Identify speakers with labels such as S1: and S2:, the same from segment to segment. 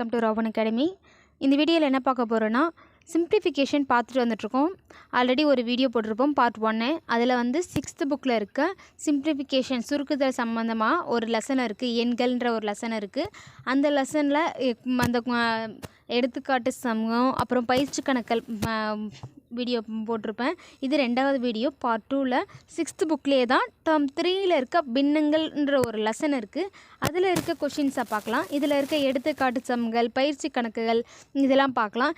S1: Welcome to Raavan academy இந்த வீடியோவில் என்ன பார்க்க போகிறோன்னா சிம்ப்ளிஃபிகேஷன் பார்த்துட்டு வந்துட்ருக்கோம் ஆல்ரெடி ஒரு வீடியோ போட்டிருப்போம் பார்ட் ஒன்று அதில் வந்து சிக்ஸ்த்து புக்கில் இருக்க சிம்ப்ளிஃபிகேஷன் சுருக்குதல் சம்மந்தமாக ஒரு லெசன் இருக்குது எண்கள்ன்ற ஒரு லெசன் இருக்குது அந்த லெசனில் அந்த எடுத்துக்காட்டு சமூகம் அப்புறம் பயிற்சி கணக்கல் வீடியோ போட்டிருப்பேன். இது ரெண்டாவது வீடியோ பார்ட் டூவில் சிக்ஸ்த்து புக்லேயே தான் டேர்ம் த்ரீயில் இருக்க பின்னங்கள்ன்ற ஒரு லெசன் இருக்குது அதில் இருக்க கொஷின்ஸை பார்க்கலாம். இதில் இருக்க எடுத்துக்காட்டு சம்கள் பயிற்சி கணக்குகள் இதெல்லாம் பார்க்கலாம்.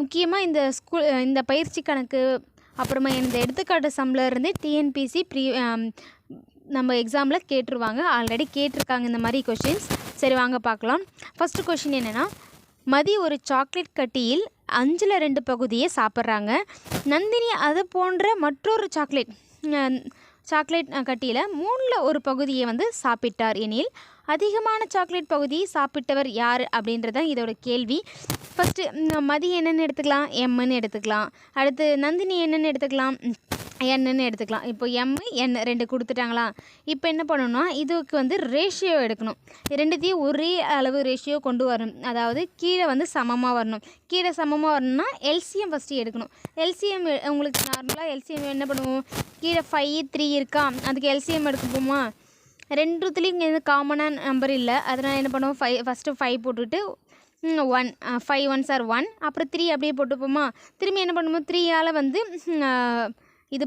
S1: முக்கியமாக இந்த ஸ்கூல் இந்த பயிற்சி கணக்கு அப்புறமா இந்த எடுத்துக்காட்டு சம்மில் இருந்தே டிஎன்பிசி ப்ரீ நம்ம எக்ஸாமில் கேட்டுருவாங்க. ஆல்ரெடி கேட்டிருக்காங்க இந்த மாதிரி கொஷின்ஸ் சரி வாங்க பார்க்கலாம். ஃபஸ்ட்டு கொஷின் என்னென்னா மதி ஒரு சாக்லேட் கட்டியில் அஞ்சில் ரெண்டு பகுதியை சாப்பிட்றாங்க. நந்தினி அது போன்ற மற்றொரு சாக்லேட் சாக்லேட் கட்டியில் மூணில் ஒரு பகுதியை வந்து சாப்பிட்டார் எனில் அதிகமான சாக்லேட் பகுதியை சாப்பிட்டவர் யார் அப்படின்றது தான் இதோட கேள்வி. ஃபஸ்ட்டு மதி என்னென்னு எடுத்துக்கலாம் எம்முன்னு எடுத்துக்கலாம். அடுத்து நந்தினி என்னென்னு எடுத்துக்கலாம். என்னன்னு எடுத்துக்கலாம். இப்போ எம் என் ரெண்டு கொடுத்துட்டாங்களா? இப்போ என்ன பண்ணணும்னா இதுக்கு வந்து ரேஷியோ எடுக்கணும். ரெண்டுத்தையும் ஒரே அளவு ரேஷியோ கொண்டு வரணும். அதாவது கீழே வந்து சமமாக வரணும். கீழே சமமாக வரணும்னா எல்சிஎம் ஃபஸ்ட்டு எடுக்கணும். எல்சிஎம் உங்களுக்கு நார்மலாக எல்சிஎம் என்ன பண்ணுவோம்? கீழே ஃபைவ் த்ரீ இருக்கா? அதுக்கு எல்சிஎம் எடுக்கப்போமா ரெண்டுத்துலேயும் இங்கே காமனாக நம்பர் இல்லை. அதனால் என்ன பண்ணுவோம்? ஃபைவ் ஃபஸ்ட்டு ஃபைவ் போட்டுட்டு one five one sir one அப்புறம் த்ரீ அப்படியே போட்டுப்போமா? திரும்பி என்ன பண்ணுவோம்? த்ரீயால் வந்து இது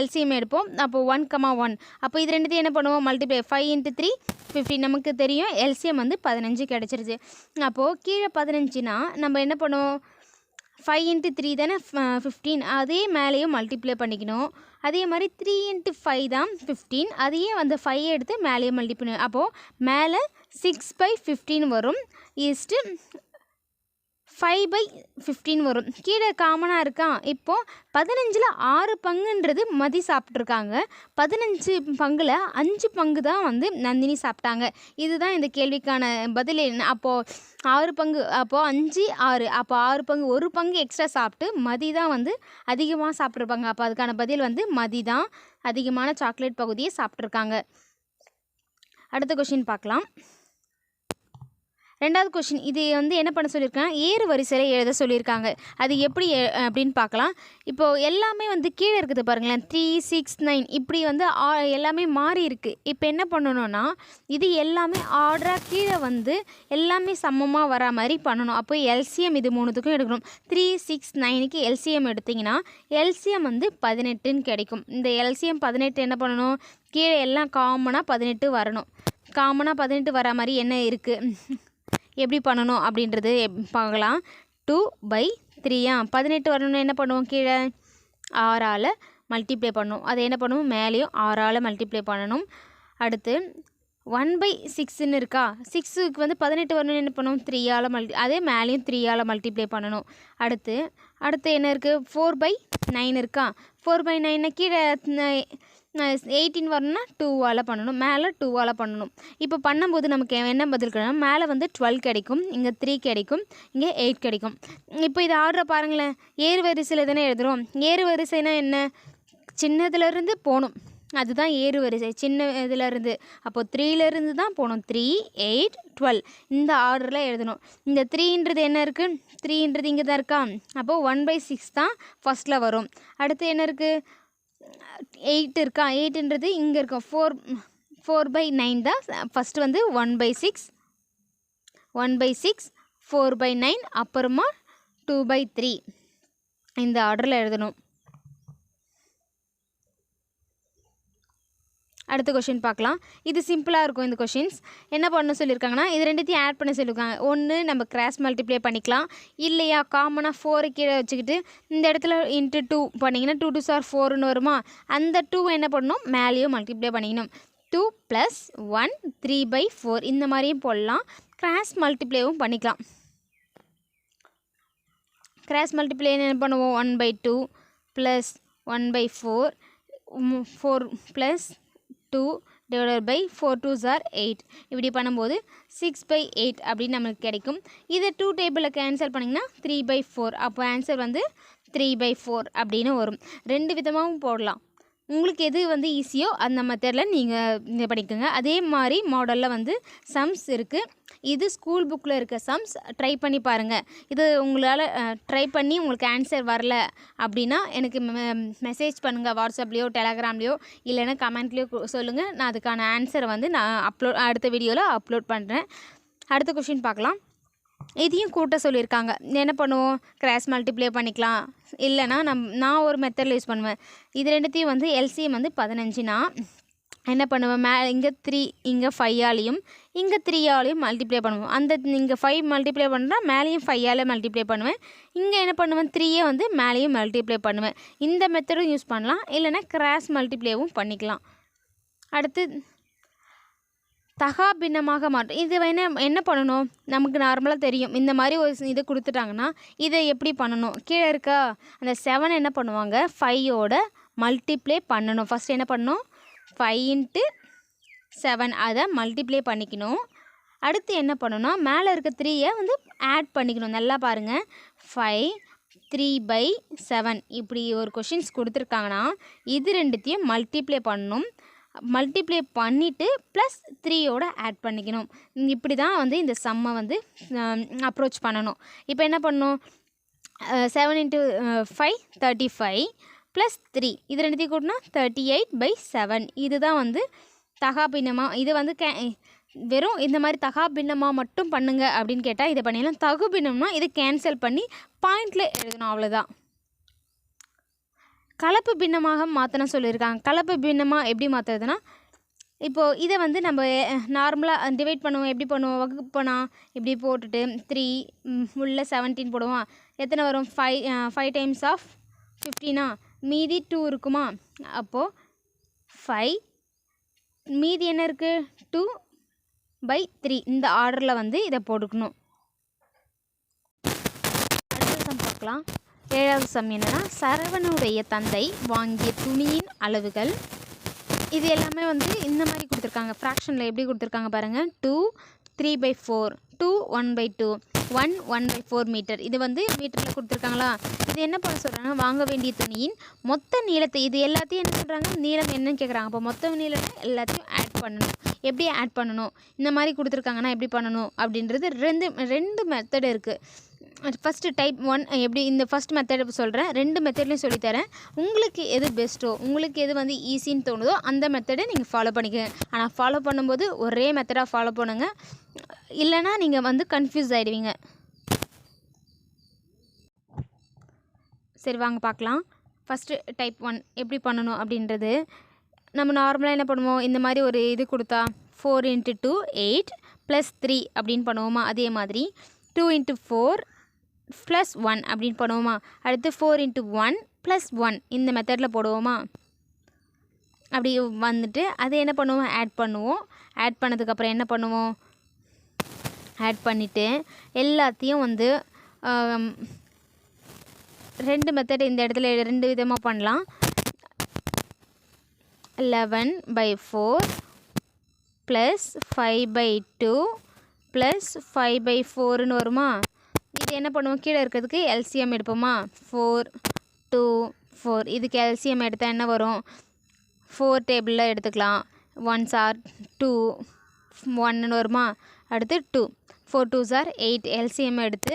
S1: எல்சிஎம் எடுப்போம். அப்போது ஒன் கமா ஒன் அப்போ இது ரெண்டுத்தையும் என்ன பண்ணுவோம்? Multiply five into three fifteen நமக்கு தெரியும் எல்சிஎம் வந்து பதினஞ்சு கிடச்சிருச்சு. அப்போது கீழே பதினஞ்சுனா நம்ம என்ன பண்ணுவோம்? ஃபைவ் இன்ட்டு த்ரீ தானே ஃபிஃப்டீன் அதே மேலேயும் மல்டிப்ளை பண்ணிக்கணும். அதே மாதிரி த்ரீ இன்ட்டு ஃபைவ் தான் ஃபிஃப்டீன் அதையே வந்து ஃபைவ் எடுத்து மேலேயும் மல்டிப்ளை அப்போது மேலே சிக்ஸ் பை ஃபிஃப்டீன் வரும். ஈஸ்ட்டு ஃபைவ் பை ஃபிஃப்டீன் வரும். கீழே காமனாக இருக்கான் இப்போது பதினஞ்சில் ஆறு பங்குன்றது மதி சாப்பிட்ருக்காங்க பதினஞ்சு பங்கில் அஞ்சு பங்கு தான் வந்து நந்தினி சாப்பிட்டாங்க. இதுதான் இந்த கேள்விக்கான பதில் என்ன? அப்போது ஆறு பங்கு அப்போது அஞ்சு ஆறு. அப்போ ஆறு பங்கு ஒரு பங்கு எக்ஸ்ட்ரா சாப்பிட்டு மதி தான் வந்து அதிகமாக சாப்பிட்ருப்பாங்க அப்போ அதுக்கான பதில் வந்து மதி தான் அதிகமான சாக்லேட் பகுதியை சாப்பிட்ருக்காங்க அடுத்த கொஷின் பார்க்கலாம். ரெண்டாவது கொஷின் இது வந்து என்ன பண்ண சொல்லியிருக்காங்க? ஏறு வரிசையில் எழுத சொல்லியிருக்காங்க. அது எப்படி எ- அப்படின்னு பார்க்கலாம். இப்போது எல்லாமே வந்து கீழே இருக்குது பாருங்களேன். த்ரீ சிக்ஸ் நைன் இப்படி வந்து ஆ- எல்லாமே மாறி இருக்குது இப்போ என்ன பண்ணணும்னா இது எல்லாமே ஆர்டராக கீழே வந்து எல்லாமே சமமாக வரா மாதிரி பண்ணணும். அப்போ எல்சிஎம் இது மூணுத்துக்கும் எடுக்கணும். த்ரீ சிக்ஸ் நைனுக்கு எல்சிஎம் எடுத்திங்கன்னா எல்சிஎம் வந்து பதினெட்டுன்னு கிடைக்கும். இந்த எல்சிஎம் பதினெட்டு என்ன பண்ணணும்? கீழே எல்லாம் காமனாக பதினெட்டு வரணும். காமனாக பதினெட்டு வரா மாதிரி என்ன இருக்குது எப்படி பண்ணணும் அப்படின்றது எப்- பார்க்கலாம் டூ பை த்ரீயா பதினெட்டு வரணும்னு என்ன பண்ணுவோம் கீழே? ஆறால் மல்டிப்ளை பண்ணும். அதை என்ன பண்ணுவோம்? மேலேயும் ஆறால் மல்டிப்ளை பண்ணணும். அடுத்து ஒன் பை சிக்ஸ்ன்னு இருக்கா? சிக்ஸுக்கு வந்து பதினெட்டு வரணும்னு என்ன பண்ணுவோம்? த்ரீயால் மல்டி அதே மேலேயும் த்ரீயால் மல்டிப்ளை பண்ணணும். அடுத்து அடுத்து என்ன இருக்குது ஃபோர் பை நைன் இருக்கா? ஃபோர் பை நைனை கீழே எயிட்டீன் வரணும்னா டூவால் பண்ணணும். மேலே டூவால் பண்ணணும். இப்போ பண்ணும்போது நமக்கு என்ன பதில் கிடைக்கும்? மேலே வந்து டுவெல் கிடைக்கும். இங்கே த்ரீ கிடைக்கும். இங்கே எயிட் கிடைக்கும். இப்போ இது ஆர்டரை பாருங்களேன். ஏறு வரிசையில் தானே எழுதுகிறோம் ஏறு வரிசைனா என்ன சின்னதுலேருந்து போகணும். அதுதான் ஏறு வரிசை சின்ன இதுலேருந்து அப்போது த்ரீலேருந்து தான் போகணும். த்ரீ எயிட் டுவெல் இந்த ஆர்டரில் எழுதணும். இந்த த்ரீன்றது என்ன இருக்குது த்ரீன்றது இங்கே தான் இருக்கா? அப்போது ஒன் பை சிக்ஸ் தான் ஃபஸ்ட்டில் வரும். அடுத்து என்ன இருக்குது எயிட் இருக்கா? எயிட்டுன்றது இங்கே இருக்கும் ஃபோர் ஃபோர் பை நைன் தான். ஃபஸ்ட்டு வந்து one by six one by six four by nine அப்புறமா டூ பை த்ரீ இந்த ஆர்டரில் எழுதணும். அடுத்த கொஷின் பார்க்கலாம். இது சிம்பிளாக இருக்கும் இந்த கொஷின்ஸ் என்ன பண்ண சொல்லியிருக்காங்கன்னா இது ரெண்டுத்தையும் ஆட் பண்ண சொல்லியிருக்காங்க. ஒன்று நம்ம கிராஸ் மல்டிப்ளை பண்ணிக்கலாம். இல்லையா காமனாக ஃபோரை கீழே வச்சுக்கிட்டு இந்த இடத்துல இன்ட்டு டூ பண்ணிங்கன்னா டூ டூ சார் ஃபோர்னு வருமா? அந்த டூ என்ன பண்ணணும்? மேலேயும் மல்டிப்ளை பண்ணிக்கணும். Two plus one three by four இந்த மாதிரியும் போடலாம். கிராஸ் மல்டிப்ளேவும் பண்ணிக்கலாம். கிராஸ் மல்டிப்ளே என்ன பண்ணுவோம்? One by two plus one by four four plus two divided by four two sir eight இப்படி பண்ணும்போது சிக்ஸ் பை எயிட் அப்படின்னு நம்மளுக்கு கிடைக்கும். இதை டூ டேபிளில் கேன்சல் பண்ணிங்கன்னா த்ரீ பை ஃபோர் அப்போ ஆன்சர் வந்து த்ரீ பை ஃபோர் அப்படின்னு வரும். ரெண்டு விதமாகவும் போடலாம். உங்களுக்கு எது வந்து ஈஸியோ அந்த மெத்தடில் நீங்கள் இது பண்ணிக்கோங்க அதே மாதிரி மாடலில் வந்து சம்ஸ் இருக்குது இது ஸ்கூல் புக்கில் இருக்க சம்ஸ் ட்ரை பண்ணி பாருங்கள் இது உங்களால் ட்ரை பண்ணி உங்களுக்கு ஆன்சர் வரல அப்படின்னா எனக்கு மெசேஜ் பண்ணுங்கள் வாட்ஸ்அப்லேயோ டெலகிராம்லேயோ இல்லைன்னா கமெண்ட்லேயோ சொல்லுங்கள் நான் அதுக்கான ஆன்சரை வந்து நான் அப்லோட் அடுத்த வீடியோவில் அப்லோட் பண்ணுறேன் அடுத்த கொஷின் பார்க்கலாம். இதையும் கூட்ட சொல்லியிருக்காங்க. என்ன பண்ணுவோம்? கிராஸ் மல்டிப்ளை பண்ணிக்கலாம். இல்லைனா நம் நான் ஒரு மெத்தடில் யூஸ் பண்ணுவேன். இது ரெண்டுத்தையும் வந்து எல்சிஎம் வந்து பதினஞ்சுனா என்ன பண்ணுவேன்? மே இங்கே த்ரீ இங்கே ஃபைவாலையும் இங்கே த்ரீயாலையும் மல்டிப்ளை பண்ணுவோம். அந்த இங்கே ஃபைவ் மல்டிப்ளை பண்ணுறா மேலேயும் ஃபையால் மல்டிப்ளை பண்ணுவேன். இங்கே என்ன பண்ணுவேன்? த்ரீயே வந்து மேலேயும் மல்டிப்ளை பண்ணுவேன். இந்த மெத்தடும் யூஸ் பண்ணலாம். இல்லைனா கிராஸ் மல்டிப்ளேவும் பண்ணிக்கலாம். அடுத்து தகா பின்னமாக இது என்ன என்ன பண்ணணும்? நமக்கு நார்மலாக தெரியும். இந்த மாதிரி ஒரு இது கொடுத்துட்டாங்கன்னா இதை எப்படி பண்ணணும்? கீழே இருக்கா அந்த செவன் என்ன பண்ணுவாங்க? ஃபையோட மல்டிப்ளை பண்ணணும். ஃபஸ்ட் என்ன பண்ணணும்? ஃபைவ் இன்ட்டு செவன் அதை மல்டிப்ளை பண்ணிக்கணும். அடுத்து என்ன பண்ணணும்னா மேலே இருக்க த்ரீயை வந்து ஆட் பண்ணிக்கணும். நல்லா பாருங்கள் ஃபைவ் த்ரீ பை செவன் இப்படி ஒரு கொஷின்ஸ் கொடுத்துருக்காங்கன்னா இது ரெண்டுத்தையும் மல்டிப்ளை பண்ணணும். மல்டிப்ளை பண்ணிவிட்டு ப்ளஸ் த்ரீயோட ஆட் பண்ணிக்கணும். இப்படி தான் வந்து இந்த சம்மை வந்து அப்ரோச் பண்ணணும். இப்போ என்ன பண்ணணும்? Seven into five thirty five plus three இது ரெண்டுத்தையும் கூட்டினா தேர்ட்டி எயிட் பை செவன் இதுதான் வந்து தகா பின்னமாக இது வந்து கே வெறும் இந்த மாதிரி தகா பின்னமாக மட்டும் பண்ணுங்கள் அப்படின்னு கேட்டால் இதை பண்ணிடலாம். தகு பின்னம்னா இதை கேன்சல் பண்ணி பாயிண்டில் எழுதணும் அவ்வளோதான் கலப்பு பின்னமாக மாற்றணும் சொல்லியிருக்காங்க. கலப்பு பின்னமாக எப்படி மாற்றுறதுனா இப்போது இதை வந்து நம்ம நார்மலாக டிவைட் பண்ணுவோம். எப்படி பண்ணுவோம்? வகுப்பனா இப்படி போட்டுட்டு த்ரீ உள்ள செவன்டீன் போடுவோம். எத்தனை வரும்? ஃபைவ் ஃபைவ் டைம்ஸ் ஆஃப் ஃபிஃப்டீனா மீதி டூ இருக்குமா? அப்போது ஃபைவ் மீதி என்ன இருக்குது டூ பை த்ரீ இந்த ஆர்டரில் வந்து இதை போட்டுக்கணும். அடுத்த பார்க்கலாம். ஏழாவது சம் என்னென்னா சரவணுடைய தந்தை வாங்கிய துணியின் அளவுகள். இது எல்லாமே வந்து இந்த மாதிரி கொடுத்துருக்காங்க. ஃப்ராக்ஷனில் எப்படி கொடுத்துருக்காங்க பாருங்கள் two three by four two one by two one one by four meter இது வந்து மீட்டரில் கொடுத்துருக்காங்களா? இது என்ன பண்ண சொல்கிறாங்கன்னா வாங்க வேண்டிய துணியின் மொத்த நீளத்தை இது எல்லாத்தையும் என்ன சொல்கிறாங்க நீளம் என்னன்னு கேட்குறாங்க அப்போ மொத்த நீளம் எல்லாத்தையும் ஆட் பண்ணணும். எப்படி ஆட் பண்ணணும்? இந்த மாதிரி கொடுத்துருக்காங்கன்னா எப்படி பண்ணணும்? அப்படின்றது ரெண்டு ரெண்டு மெத்தடு இருக்குது ஃபஸ்ட்டு டைப் ஒன் எப்படி இந்த ஃபஸ்ட் மெத்தட் சொல்கிறேன் ரெண்டு மெத்தட்லையும் சொல்லித்தரேன். உங்களுக்கு எது பெஸ்ட்டோ உங்களுக்கு எது வந்து ஈஸின்னு தோணுதோ அந்த மெத்தடை நீங்கள் ஃபாலோ பண்ணிக்கங்க. ஆனால் ஃபாலோ பண்ணும்போது ஒரே மெத்தடாக ஃபாலோ பண்ணுங்கள் இல்லைனா நீங்கள் வந்து கன்ஃபியூஸ் ஆகிடுவீங்க சரி வாங்க பார்க்கலாம். ஃபஸ்ட்டு டைப் ஒன் எப்படி பண்ணணும் அப்படின்றது. நம்ம நார்மலாக என்ன பண்ணுவோம்? இந்த மாதிரி ஒரு இது கொடுத்தா four into two eight plus three அப்படின்னு பண்ணுவோமா? அதே மாதிரி. Two into four plus one அப்படின்னு பண்ணுவோமா அடுத்து four into one plus one இந்த மெத்தடில் போடுவோமா? அப்படி வந்துட்டு அதை என்ன பண்ணுவோம்? ஆட் பண்ணுவோம். ஆட் பண்ணதுக்கப்புறம் என்ன பண்ணுவோம்? ஆட் பண்ணிவிட்டு எல்லாத்தையும் வந்து ரெண்டு மெத்தட் இந்த இடத்துல ரெண்டு விதமாக பண்ணலாம். Eleven by four plus five by two plus five by ஃபோருன்னு வருமா? என்ன பண்ணுவோம்? கீழே இருக்கிறதுக்கு எல்சிஎம் எடுப்போமா? ஃபோர் டூ ஃபோர் இதுக்கு எல்சிஎம் எடுத்தால் என்ன வரும்? ஃபோர் டேபிளில் எடுத்துக்கலாம். ஒன் சார் டூ ஒன்னு வருமா? அடுத்து two four two sir eight LCM எடுத்து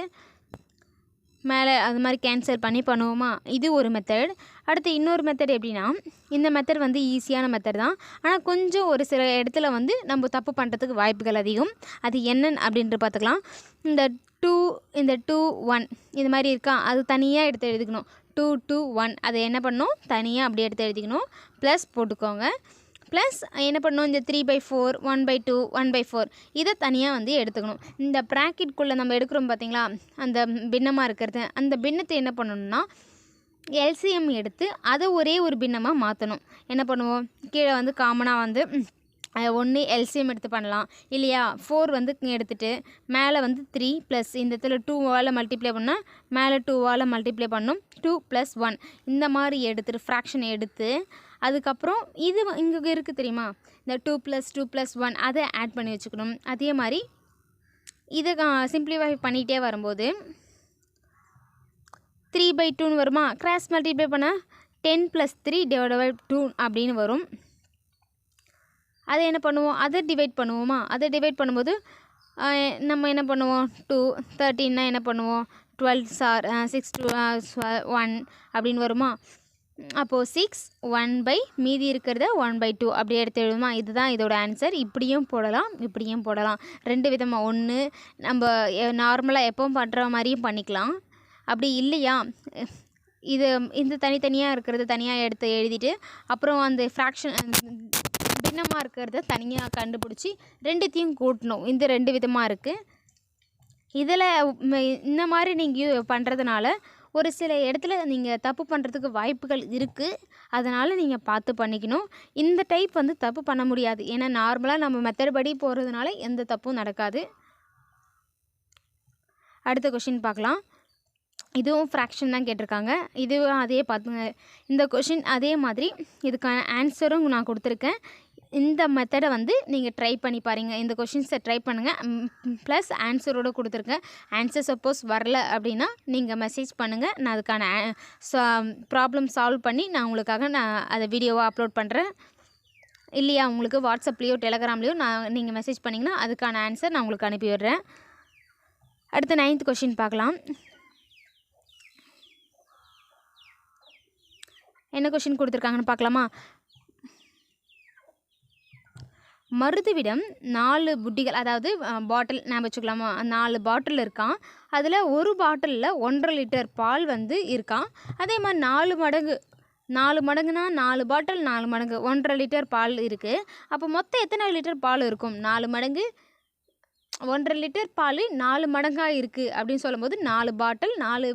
S1: மேலே அது மாதிரி கேன்சல் பண்ணி பண்ணுவோமா? இது ஒரு மெத்தட் அடுத்து இன்னொரு மெத்தட் எப்படின்னா இந்த மெத்தட் வந்து ஈஸியான மெத்தட் தான். ஆனால் கொஞ்சம் ஒரு சில இடத்துல வந்து நம்ம தப்பு பண்ணுறதுக்கு வாய்ப்புகள் அதிகம். அது என்னன்னு அப்படின்ட்டு பார்த்துக்கலாம். இந்த டூ இந்த டூ ஒன் இது மாதிரி இருக்கா? அது தனியாக எடுத்து எழுதிக்கணும். டூ டூ ஒன் அதை என்ன பண்ணணும்? தனியாக அப்படியே எடுத்து எழுதிக்கணும். ப்ளஸ் போட்டுக்கோங்க. ப்ளஸ் என்ன பண்ணணும்? இந்த three by four one by two one by four இதை தனியாக வந்து எடுத்துக்கணும். இந்த ப்ராக்கெட்குள்ளே நம்ம எடுக்கிறோம் பார்த்தீங்களா அந்த பின்னமாக இருக்கிறது. அந்த பின்னத்தை என்ன பண்ணணும்னா எல்சிஎம் எடுத்து அதை ஒரே ஒரு பின்னமாக மாற்றணும் என்ன பண்ணுவோம்? கீழே வந்து காமனாக வந்து ஒன்று எல்சிஎம் எடுத்து பண்ணலாம். இல்லையா? ஃபோர் வந்து எடுத்துகிட்டு மேலே வந்து த்ரீ ப்ளஸ் இந்த இடத்துல டூவால் மல்டிப்ளை பண்ணால் மேலே டூவால் மல்டிப்ளை பண்ணணும் டூ ப்ளஸ் ஒன் இந்த மாதிரி எடுத்துட்டு ஃப்ராக்ஷன் எடுத்து அதுக்கப்புறம் இது இங்கே இருக்குது தெரியுமா? இந்த two plus two plus one அதை ஆட் பண்ணி வச்சுக்கணும். அதே மாதிரி இதை சிம்பிளிஃபை பண்ணிகிட்டே வரும்போது த்ரீ பை டூன்னு வருமா? கிராஸ் மல்டிப்ளை பண்ணால் ten plus three divide by two அப்படின்னு வரும். அதை என்ன பண்ணுவோம்? அதை டிவைட் பண்ணுவோமா? அதை டிவைட் பண்ணும்போது நம்ம என்ன பண்ணுவோம்? டூ தேர்ட்டின்னா என்ன பண்ணுவோம்? Twelve sir six two one அப்படின்னு வருமா? அப்போது சிக்ஸ் ஒன் பை மீதி இருக்கிறத ஒன் பை டூ அப்படி எடுத்து எழுதுமா? இதுதான் இதோட ஆன்சர் இப்படியும் போடலாம் இப்படியும் போடலாம். ரெண்டு விதமாக ஒன்று நம்ம நார்மலாக எப்பவும் பண்ணுற மாதிரியும் பண்ணிக்கலாம். அப்படி இல்லையா? இது இந்த தனித்தனியாக இருக்கிறத தனியாக எடுத்து எழுதிட்டு அப்புறம் அந்த ஃப்ராக்ஷன் பின்னமாக இருக்கிறத தனியாக கண்டுபிடிச்சி ரெண்டுத்தையும் கூட்டணும். இந்த ரெண்டு விதமாக இருக்குது இதில் இந்த மாதிரி நீங்கள் பண்ணுறதுனால ஒரு சில இடத்துல நீங்கள் தப்பு பண்ணுறதுக்கு வாய்ப்புகள் இருக்குது அதனால் நீங்கள் பார்த்து பண்ணிக்கணும். இந்த டைப் வந்து தப்பு பண்ண முடியாது. ஏன்னா நார்மலாக நம்ம மெத்தட் படி போகிறதுனால எந்த தப்பும் நடக்காது. அடுத்த கொஷின் பார்க்கலாம். இதுவும் ஃப்ராக்ஷன் தான் கேட்டிருக்காங்க. இதுவும் அதே பார்த்துங்க இந்த கொஷின் அதே மாதிரி இதுக்கான ஆன்சரும் நான் கொடுத்துருக்கேன். இந்த மெத்தடை வந்து நீங்கள் ட்ரை பண்ணி பாருங்கள் இந்த கொஷின்ஸை ட்ரை பண்ணுங்கள் ப்ளஸ் ஆன்சரோடு கொடுத்துருக்கேன் ஆன்சர் சப்போஸ் வரல அப்படின்னா நீங்கள் மெசேஜ் பண்ணுங்கள் நான் அதுக்கான ப்ராப்ளம் சால்வ் பண்ணி நான் உங்களுக்காக நான் அதை வீடியோவாக அப்லோட் பண்ணுறேன் இல்லையா உங்களுக்கு வாட்ஸ்அப்லேயோ டெலகிராம்லேயோ நான் நீங்கள் மெசேஜ் பண்ணிங்கன்னா அதுக்கான ஆன்சர் நான் உங்களுக்கு அனுப்பி விடுறேன். அடுத்த நைன்த் கொஷின் பார்க்கலாம். என்ன கொஷின் கொடுத்துருக்காங்கன்னு பார்க்கலாமா? மருதுவிடம் நாலு புட்டிகள் அதாவது பாட்டில் ஞாபகம் வச்சுக்கலாமா? நாலு பாட்டில் இருக்கான் அதில் ஒரு பாட்டிலில் ஒன்றரை லிட்டர் பால் வந்து இருக்கான் அதே மாதிரி நாலு மடங்கு நாலு மடங்குனா நாலு பாட்டில் நாலு மடங்கு ஒன்றரை லிட்டர் பால் இருக்குது அப்போ மொத்தம் எத்தனை லிட்டர் பால் இருக்கும்? நாலு மடங்கு ஒன்றரை லிட்டர் பால் நாலு மடங்காக இருக்குது அப்படின்னு சொல்லும்போது நாலு பாட்டில் நாலு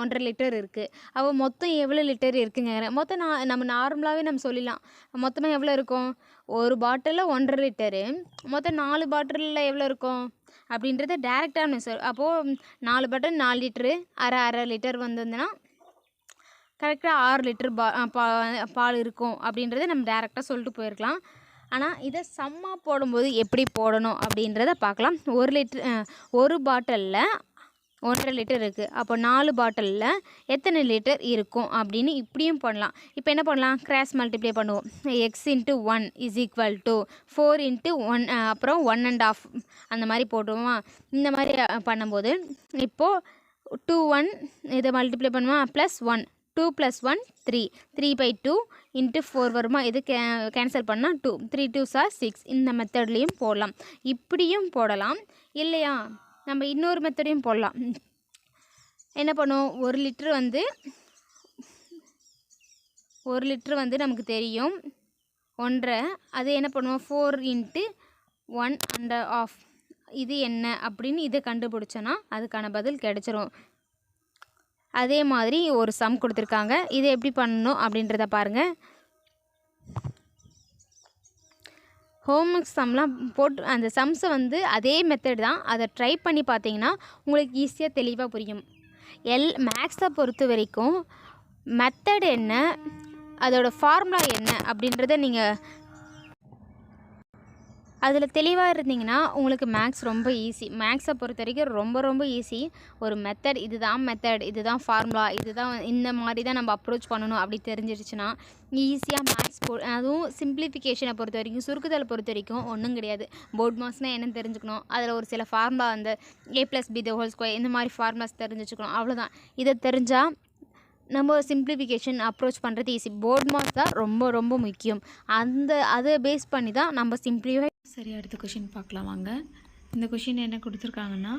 S1: ஒன்றரை லிட்டர் இருக்குது அப்போ மொத்தம் எவ்வளோ லிட்டர் இருக்குங்க மொத்தம் நான் நம்ம நார்மலாகவே நம்ம சொல்லிடலாம். மொத்தமாக எவ்வளோ இருக்கும்? ஒரு பாட்டிலில் ஒன்றரை லிட்டரு. மொத்தம் நாலு பாட்டிலில் எவ்வளோ இருக்கும்? அப்படின்றத டேரெக்டாக சார் சொல் அப்போது நாலு பாட்டில் நாலு லிட்டரு. அரை அரை லிட்டர் வந்ததுன்னா கரெக்டாக ஆறு லிட்டர் பா பா பால் இருக்கும் அப்படின்றத நம்ம டேரெக்டாக சொல்லிட்டு போயிருக்கலாம். ஆனால் இதை சம்மா போடும்போது எப்படி போடணும் அப்படின்றத பார்க்கலாம். ஒரு லிட்ரு ஒரு பாட்டிலில் ஒன்றரை லிட்டர் இருக்குது அப்போ நாலு பாட்டிலில் எத்தனை லிட்டர் இருக்கும்? அப்படின்னு இப்படியும் பண்ணலாம். இப்போ என்ன பண்ணலாம்? கிராஸ் மல்டிப்ளை பண்ணுவோம். X into one is equal to four into one அப்புறம் ஒன் அண்ட் ஆஃப் அந்த மாதிரி போட்டுருவோம் இந்த மாதிரி பண்ணும்போது இப்போது டூ ஒன் இதை மல்டிப்ளை பண்ணுமா plus one two plus one three three by two into four வருமா? இது கே கேன்சல் பண்ணால் two three two sir six இந்த மெத்தட்லேயும் போடலாம். இப்படியும் போடலாம். இல்லையா? நம்ம இன்னொரு மெத்தடையும் போடலாம். என்ன பண்ணுவோம்? ஒரு லிட்ரு வந்து ஒரு லிட்ரு வந்து நமக்கு தெரியும். ஒன்றரை. அது என்ன பண்ணுவோம்? Four into one and half இது என்ன? அப்படின்னு இதை கண்டுபிடிச்சோன்னா அதுக்கான பதில் கிடச்சிரும். அதே மாதிரி ஒரு சம் கொடுத்துருக்காங்க. இதை எப்படி பண்ணணும் அப்படின்றத பாருங்கள் ஹோம்ஒர்க் சம்லாம் போட்டு அந்த சம்ஸை வந்து அதே மெத்தட் தான். அதை ட்ரை பண்ணி பார்த்தீங்கன்னா உங்களுக்கு ஈஸியாக தெளிவாக புரியும். எல் மேக்ஸை பொறுத்த வரைக்கும் மெத்தட் என்ன அதோடய ஃபார்முலா என்ன அப்படின்றத நீங்கள் அதில் தெளிவாக இருந்தீங்கன்னா உங்களுக்கு மேக்ஸ் ரொம்ப ஈஸி மேக்ஸை பொறுத்த வரைக்கும் ரொம்ப ரொம்ப ஈஸி ஒரு மெத்தட் இதுதான் மெத்தட் இதுதான் ஃபார்முலா இதுதான் இந்த மாதிரி தான் நம்ம அப்ரோச் பண்ணணும் அப்படி தெரிஞ்சிருச்சுன்னா ஈஸியாக மேக்ஸ் போ அதுவும் சிம்பிளிஃபிகேஷனை பொறுத்த வரைக்கும் சுருக்குதலை பொறுத்த வரைக்கும் ஒன்றும் கிடையாது. போர்ட் மார்க்ஸ்னால் என்னென்னு தெரிஞ்சுக்கணும். அதில் ஒரு சில ஃபார்முலா அந்த ஏ plus B the whole square இந்த மாதிரி ஃபார்முலாஸ் தெரிஞ்சு வச்சுக்கணும் அவ்வளோதான் இதை தெரிஞ்சால் நம்ம சிம்பிளிஃபிகேஷன் அப்ரோச் பண்ணுறது ஈஸி போர்ட் மார்க்ஸ் தான் ரொம்ப ரொம்ப முக்கியம். அந்த அதை பேஸ் பண்ணி தான் நம்ம சிம்பிளிஃபை
S2: சரி அடுத்த கொஷின் பார்க்கலாம் வாங்க. இந்த கொஷின் என்ன கொடுத்துருக்காங்கன்னா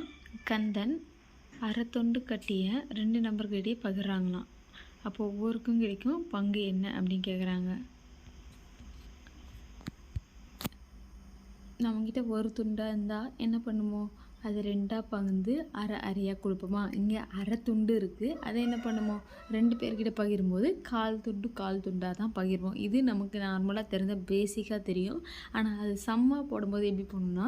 S2: கந்தன் அரை தொண்டு கட்டிய ரெண்டு நம்பருக்கு இடையே பகிர்றாங்களாம். அப்போ ஒவ்வொருக்கும் கிடைக்கும் பங்கு என்ன அப்படின்னு கேட்குறாங்க நம்மக்கிட்ட ஒரு துண்டாக இருந்தால் என்ன பண்ணுவோம் அது ரெண்டாக பகிர்ந்து அரை அரையாக கொடுப்போமா? இங்கே அரை துண்டு இருக்குது அதை என்ன பண்ணுவோம் ரெண்டு பேர்கிட்ட பகிரும்போது கால் துண்டு கால் துண்டாக தான் பகிர்வோம். இது நமக்கு நார்மலாக தெரிஞ்ச பேசிக்காக தெரியும். ஆனால் அது சம்மா போடும்போது எப்படி பண்ணணும்னா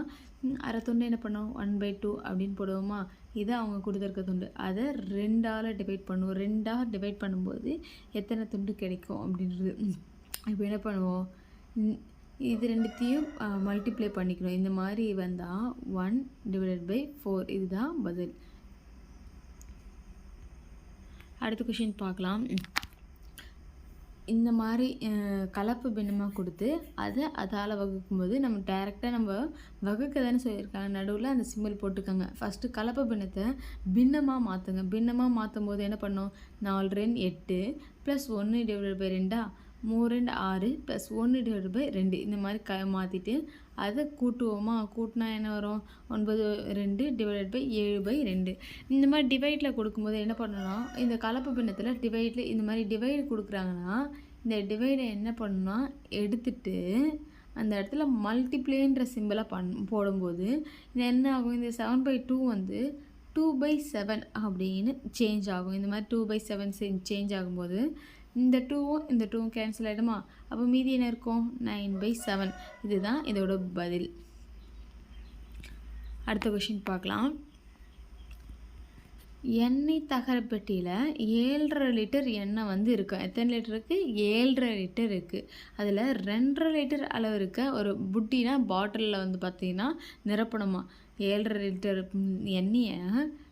S2: அரை துண்டு என்ன பண்ணுவோம் ஒன் பை டூ அப்படின்னு போடுவோமா? இதை அவங்க கொடுத்துருக்க துண்டு. அதை ரெண்டால் டிவைட் பண்ணுவோம். ரெண்டாக டிவைட் பண்ணும்போது எத்தனை துண்டு கிடைக்கும் அப்படின்றது. இப்போ என்ன பண்ணுவோம்? இது ரெண்டுத்தையும் மல்டிப்ளை பண்ணிக்கணும். இந்த மாதிரி வந்தால் ஒன் டிவைடட் பை ஃபோர் இதுதான் பதில். அடுத்த கொஷின் பார்க்கலாம். இந்த மாதிரி கலப்பு பின்னமாக கொடுத்து அதை அதால் வகுக்கும்போது நம்ம டைரெக்டாக நம்ம வகுக்க தானே சொல்லியிருக்காங்க. நடுவில் அந்த சிம்பிள் போட்டுக்கோங்க ஃபஸ்ட்டு கலப்பு பின்னத்தை பின்னமாக மாற்றுங்க பின்னமாக மாற்றும் போது என்ன பண்ணோம் நாலு ரெண்டு எட்டு ப்ளஸ் ஒன்று டிவைடட் பை ரெண்டா? மூணு ரெண்டு ஆறு ப்ளஸ் ஒன்று டிவைட் பை ரெண்டு. இந்த மாதிரி க மாற்றிட்டு அதை கூட்டுவோமா? கூட்டினா என்ன வரும்? ஒன்பது ரெண்டு டிவைடட் பை ஏழு பை ரெண்டு. இந்த மாதிரி டிவைடில் கொடுக்கும்போது என்ன பண்ணணும் இந்த கலப்பு பின்னத்தில் டிவைடில் இந்த மாதிரி டிவைடு கொடுக்குறாங்கன்னா இந்த டிவைடை என்ன பண்ணணும் எடுத்துட்டு அந்த இடத்துல மல்டிப்ளேன்ற சிம்பிளை பண் போடும்போது இது என்ன ஆகும்? இந்த செவன் பை டூ வந்து டூ பை செவன் அப்படின்னு சேஞ்ச் ஆகும். இந்த மாதிரி டூ பை செவன் சேஞ்ச் ஆகும்போது இந்த டூவும் இந்த டூவும் கேன்சல் ஆகிடுமா அப்போ மீதி என்ன இருக்கும்? நைன் பை செவன் இதுதான் இதோட பதில். அடுத்த கொஷின் பார்க்கலாம். எண்ணெய் தகரப்பெட்டியில் ஏழரை லிட்டர் எண்ணெய் வந்து இருக்கும் எத்தனை லிட்டர் இருக்குது ஏழரை லிட்டர் இருக்குது அதில் ரெண்டரை லிட்டர் அளவு இருக்க ஒரு புட்டினா பாட்டிலில் வந்து பார்த்தீங்கன்னா நிரப்பணுமா? ஏழரை லிட்டர் எண்ணெயை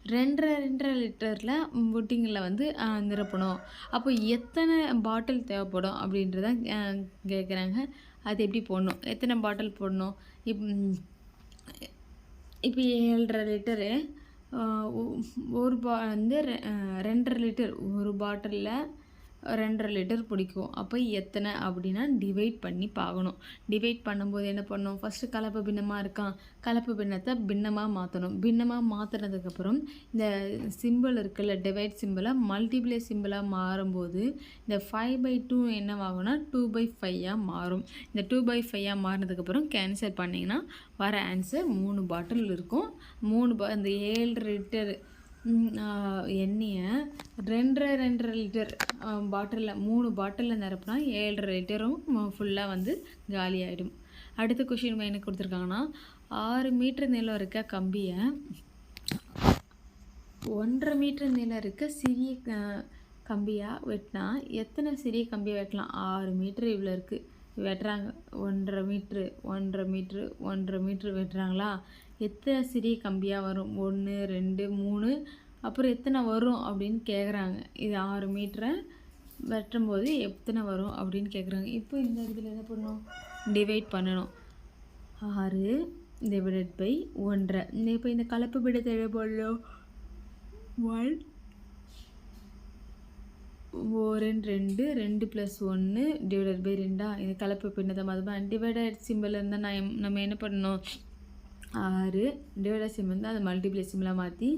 S2: ரெண்டரை ரெண்டரை லிட்டரில் புட்டிங்கில் வந்து நிரப்பணும். அப்போ எத்தனை பாட்டில் தேவைப்படும் அப்படின்றத கேட்குறாங்க. அது எப்படி போடணும்? எத்தனை பாட்டில் போடணும்? இப் இப்போ ஏழரை லிட்டரு ஒரு பா வந்து ரெ- ரெண்டரை லிட்டர் ஒரு பாட்டிலில் ரெண்டரை லிட்டர் பிடிக்கும். அப்போ எத்தனை அப்படின்னா டிவைட் பண்ணி பார்க்கணும். டிவைட் பண்ணும்போது என்ன பண்ணணும் ஃபஸ்ட்டு கலப்பு பின்னமாக இருக்கான். கலப்பு பின்னத்தை பின்னமாக மாற்றணும் பின்னமாக மாற்றினதுக்கப்புறம் இந்த சிம்பிள் இருக்குல்ல டிவைட் சிம்பிளை மல்டிப்ளை சிம்பிளாக மாறும்போது இந்த ஃபைவ் பை டூ என்னவாகும்னா டூ பை ஃபைவாக மாறும். இந்த டூ பை ஃபைவாக மாறினதுக்கப்புறம் கேன்சல் பண்ணிங்கன்னா வர ஆன்சர் மூணு பாட்டில் இருக்கும். மூணு பா இந்த ஏழு லிட்டர் எண்ணெயை ரெண்டரை ரெண்டரை லிட்டர் பாட்டிலில் மூணு பாட்டிலில் நிரப்புனா ஏழரை லிட்டரும் ஃபுல்லாக வந்து காலி ஆகிடும் அடுத்த கொஷின் என்ன கொடுத்துருக்காங்கன்னா ஆறு மீட்டர் நீளம் இருக்க கம்பியை ஒன்றரை மீட்டர் நீளம் இருக்க சிறிய க- வெட்டினா எத்தனை சிறிய கம்பியை வெட்டலாம்? ஆறு மீட்ரு இவ்வளோ இருக்குது வெட்டுறாங்க. ஒன்றரை மீட்ரு ஒன்றரை மீட்ரு ஒன்றரை மீட்ரு வெட்டுறாங்களா? எத்தனை சிறிய கம்பியாக வரும்? ஒன்று ரெண்டு மூணு. அப்புறம் எத்தனை வரும் அப்படின்னு கேட்குறாங்க இது ஆறு மீட்டரை வெட்டும்போது எத்தனை வரும் அப்படின்னு கேட்குறாங்க இப்போ இந்த இடத்துல என்ன பண்ணணும்? டிவைட் பண்ணணும். ஆறு டிவைடட் பை ஒன்றரை. இந்த இப்போ இந்த கலப்பு பிடத்தை எவ்வளோ ஒன் ஓ ரெண்டு ரெண்டு ரெண்டு ப்ளஸ் ஒன்று டிவைடட் பை ரெண்டா? இது கலப்பு பின்னதை அதுதான் டிவைடட் சிம்பிள் இருந்தால் நான் நம்ம என்ன பண்ணணும்? ஆறு. டிவைடர் சிம் வந்து அதை மல்டிப்ளை சிம்பிளாக மாற்றி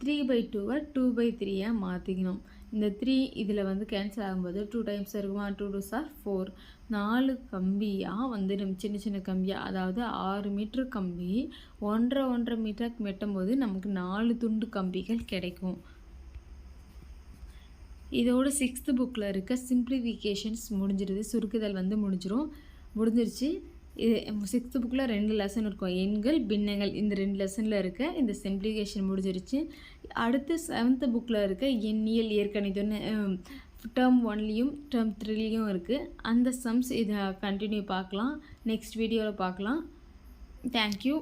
S2: த்ரீ பை டூவை டூ பை த்ரீயாக மாற்றிக்கணும் இந்த த்ரீ இதில் வந்து கேன்சல் ஆகும்போது டூ டைம்ஸ் இருக்குமா? டூ டூ சார் ஃபோர் நாலு கம்பியாக வந்து நம்ம சின்ன சின்ன கம்பியாக அதாவது ஆறு மீட்ரு கம்பி ஒன்றரை ஒன்றரை மீட்டருக்கு வெட்டும்போது நமக்கு நாலு துண்டு கம்பிகள் கிடைக்கும். இதோட சிக்ஸ்த்து புக்கில் இருக்க சிம்பிளிஃபிகேஷன்ஸ் முடிஞ்சிடுது சுருக்குதல் வந்து முடிஞ்சிடும் முடிஞ்சிருச்சு. சிக்ஸ்த்து புக்கில் ரெண்டு லெசன் இருக்கும். எண்கள் பின்னங்கள். இந்த ரெண்டு லெசனில் இருக்க இந்த சிம்ப்ளிகேஷன் முடிஞ்சிருச்சு. அடுத்து செவன்த்து புக்கில் இருக்க எண்ணியல் இயற்கணிதம்னு டேர்ம் ஒன்லேயும் டேர்ம் த்ரீலேயும் இருக்குது அந்த சம்ஸ் இதை கண்டினியூ பார்க்கலாம். நெக்ஸ்ட் வீடியோவில் பார்க்கலாம். தேங்க்யூ